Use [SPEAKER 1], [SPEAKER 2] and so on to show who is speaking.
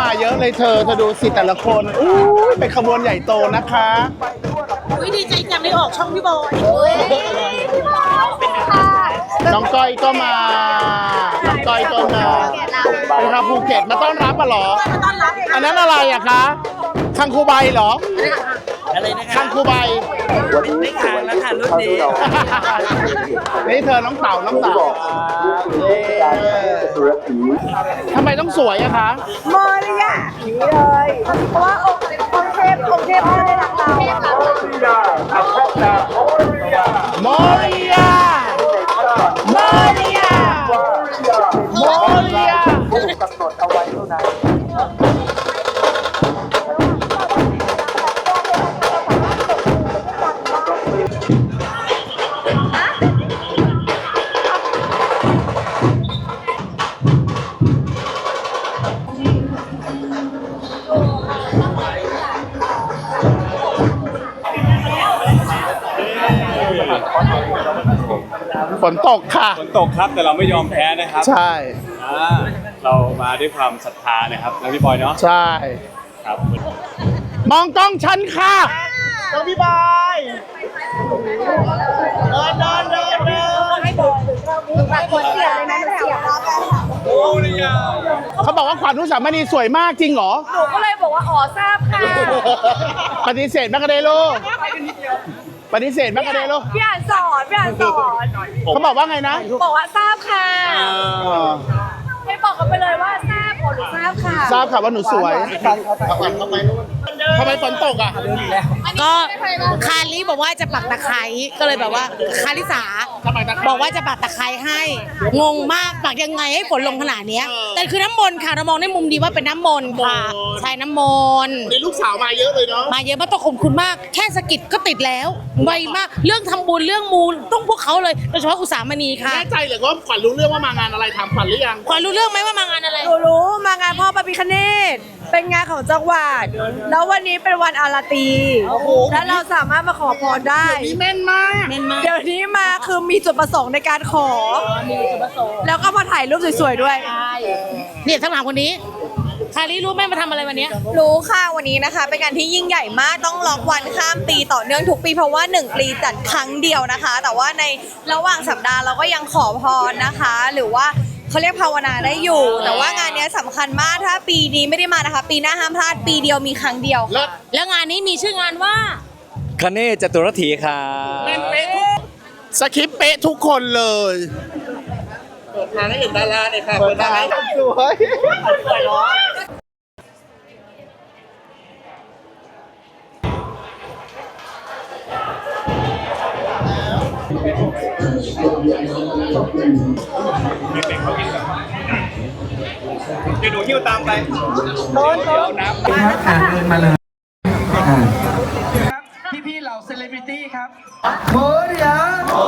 [SPEAKER 1] มาเยอะเลยเธอเธอดูสิแต่ละคนอู้ยเป็นขบวนใหญ่โตนะคะ
[SPEAKER 2] อุ้ยดีใจจังได้ออกช่องพี่บอย
[SPEAKER 1] น้องก้อยก็มา น้องก้อยก็มาเป็นครับภูเก็ตมาต้อนรับอะเหรอ
[SPEAKER 2] มาต้อนรับ
[SPEAKER 1] อันนั้นอะไรอะคะคังคูใบเหรอ
[SPEAKER 3] อะไรนะคะ
[SPEAKER 1] คังคูใบ
[SPEAKER 3] ไม่ขายแล้วค่ะรุ่นนี้
[SPEAKER 1] นี่เธอน้องเต่าน้องเต่าเย้ ทำไมต้องสวยอะคะ
[SPEAKER 4] มอเลยอะนี่เลยเพราะว่าองค์องค์เทพองค์เทพไม่ได้รักเรา
[SPEAKER 1] โมเรียโมเรียโมเรีย ฝนตกค่ะ
[SPEAKER 5] ฝนตกครับแต่เราไม่ยอมแพ้นะครับ
[SPEAKER 1] ใช่
[SPEAKER 5] อ่าเรามาด้วยความศรัทธานะครับนะพี่บอยเนาะ
[SPEAKER 1] ใช่
[SPEAKER 5] ครับ
[SPEAKER 1] มองกล้องฉันค่ะ ต้องพี่บอยเดินเดินเดินเดิน
[SPEAKER 4] คนเสียเลยนะเสีย
[SPEAKER 1] เขาบอกว่าขวัญนุสามณีสวยมากจริงเหรอ
[SPEAKER 4] หนูก็เลยบอกว่าอ๋อทราบค่ะ
[SPEAKER 1] ปฏิเสธแมกกาเดโล ปฏิเสธแมกกาเดโล
[SPEAKER 4] พี่อ่านสอนพี่อ่านสอน
[SPEAKER 1] เขาบอกว่าไงนะ
[SPEAKER 4] บอกว่าทราบค่ะ
[SPEAKER 1] เออ
[SPEAKER 4] ให้บอกเขาไปเลยว่าทราบขอหนูทราบค่ะ
[SPEAKER 1] ทราบค่ะว่าหนูสวย ทำไมฝนตกอะ
[SPEAKER 2] ก็คาริบอกว่าจะปักตะไคร้ก็เลยแบบว่าคาริสาบอกว่าจะปักตะไคร้ให้ งงมากปักยังไงให้ฝนลงขนาดเนี้ย แต่คือน้ำมนต์ค่ะเรามองในมุมดีว่าเป็นน้ำมนต์ค่ะใช่น้ำมนต์
[SPEAKER 1] นี่ลูกสาวมาเยอะเลยเนาะ
[SPEAKER 2] มาเยอะมากต้องขอบคุณมาก แค่สะกิดก็ติดแล้วไวมาก เรื่องทำบุญเรื่องมูลต้องพวกเขาเลยโดยเฉพาะอุตสาหมณีค่ะ
[SPEAKER 1] แน่ใจเหรือว่าขวัญรู้เรื่องว่ามางานอะไรถามขวัญหรือยัง
[SPEAKER 2] ขวัญรู้เรื่องไหมว่ามางานอะไร
[SPEAKER 4] หนูรู้มางานพ่อปาปิคเนต เป็นงานของจังหวัด แล้ววันนี้เป็นวันอาราตี แล้วเราสามารถมาขอพรได้
[SPEAKER 1] นี่แม่นมาก
[SPEAKER 4] เดี๋ยวนี้มาคือมีจุดประสงค์ในการขอแล้วก็มาถ่ายรูปสวยๆด้วย
[SPEAKER 2] เนี่ยทั้งหลังคนนี้คาริรู้ไหมมาทำอะไรวันเนี้ย
[SPEAKER 6] รู้ค่ะวันนี้นะคะ เป็นงานที่ยิ่งใหญ่มากต้องล็อกวันข้ามปีต่อเนื่องทุกปีเพราะว่า 1 ปีจัดครั้งเดียวนะคะ แต่ว่าในระหว่างสัปดาห์เราก็ยังขอพรนะคะ หรือว่า เขาเรียกภาวนาได้อยู่ แต่ว่างานเนี้ยสำคัญมากถ้าปีนี้ไม่ได้มานะคะ ปีหน้าห้ามพลาดปีเดียวมีครั้งเดียวค่ะ
[SPEAKER 2] แล้วงานนี้มีชื่องานว่า
[SPEAKER 5] คเนจตุรถีครับ
[SPEAKER 1] สคริปต์เป๊ะทุกคนเลยเปิดทางให้เห็นดาราเนี่ยค่ะเปิดทางให้สวย
[SPEAKER 5] เดี๋ยวหนูหิ้วตามไป
[SPEAKER 7] อ่าเดินมาเลยพี่ๆเหล่าเซเลบริตี้ครับโมเรียโมเรียโม